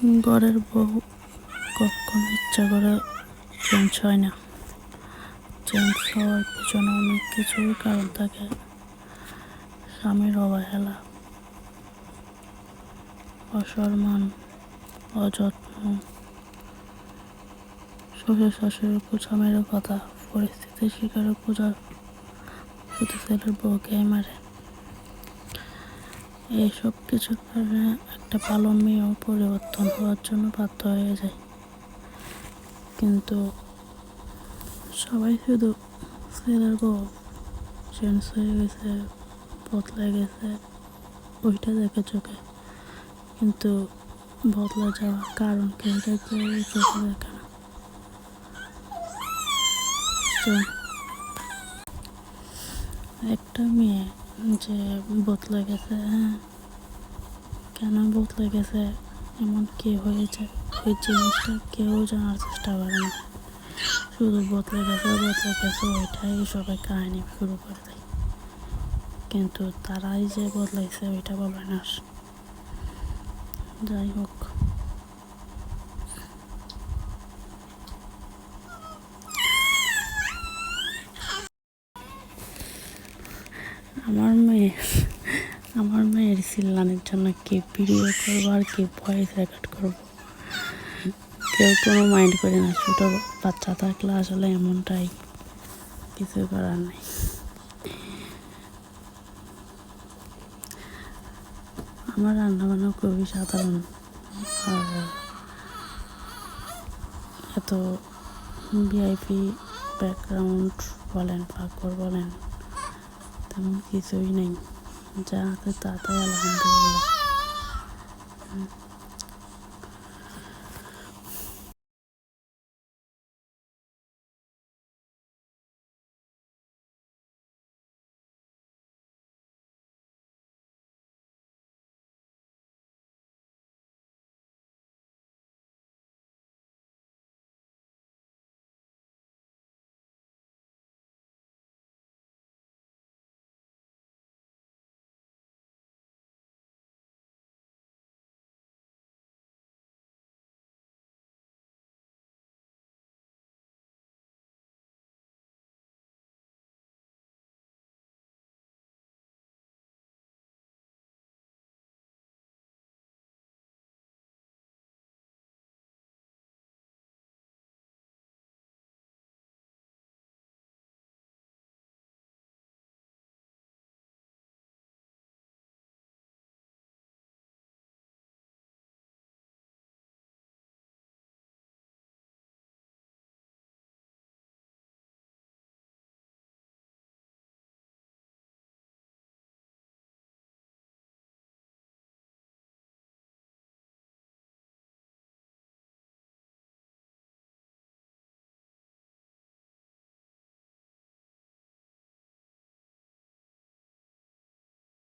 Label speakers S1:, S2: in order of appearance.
S1: ঘরের বউ কখনো ইচ্ছা করে চেঞ্জ হয় না। চেঞ্জ হওয়ার পিছনে অনেক কিছুই কারণ থাকে। স্বামীর অবহেলা, অসম্মান, অযত্ন, শ্বশুর শাশুড়ির কুচা মেরে কথা, পরিস্থিতির শিকারে পূজা শুধু ছেলের বউকে মারে। এইসব কিছুর কারণে একটা ভালো মেয়েও পরিবর্তন হওয়ার জন্য বাধ্য হয়ে যায়। কিন্তু সবাই শুধু ছেলের বউ। চেঞ্জ হয়ে গেছে, বদলে গেছে ওইটা দেখে চোখে। কিন্তু বদলে যাওয়ার কারণ কেউ দেখবে চোখে দেখে না। একটা মেয়ে যে বদলে গেছে হ্যাঁ কেন বদলে গেছে? এমন কি হয়েছে? ওই জিনিসটা কেউ জানার চেষ্টা করে না। শুধু বদলে গেছে বদলে গেছে, ওইটাই সবাই কাহিনী শুরু করে দেয়। কিন্তু তারাই যে বদলাইছে, ওইটা বলে না যাই হোক। আমার মেয়ে আমার মেয়ের চিল্লানির জন্য কি ভিডিও করব আর কি ভয়েস রেকর্ড করব? কেউ কোনো মাইন্ড করে না, ছোটো বাচ্চা থাকলে আসলে এমনটাই কিছু করার নেই। আমার রান্নাবান্না খুবই সাধারণ। আর এত ভিআইপি ব্যাকগ্রাউন্ড বলেন পাকর বলেন, তেমন কিছুই নেই। 你这样子打都要难多了，嗯。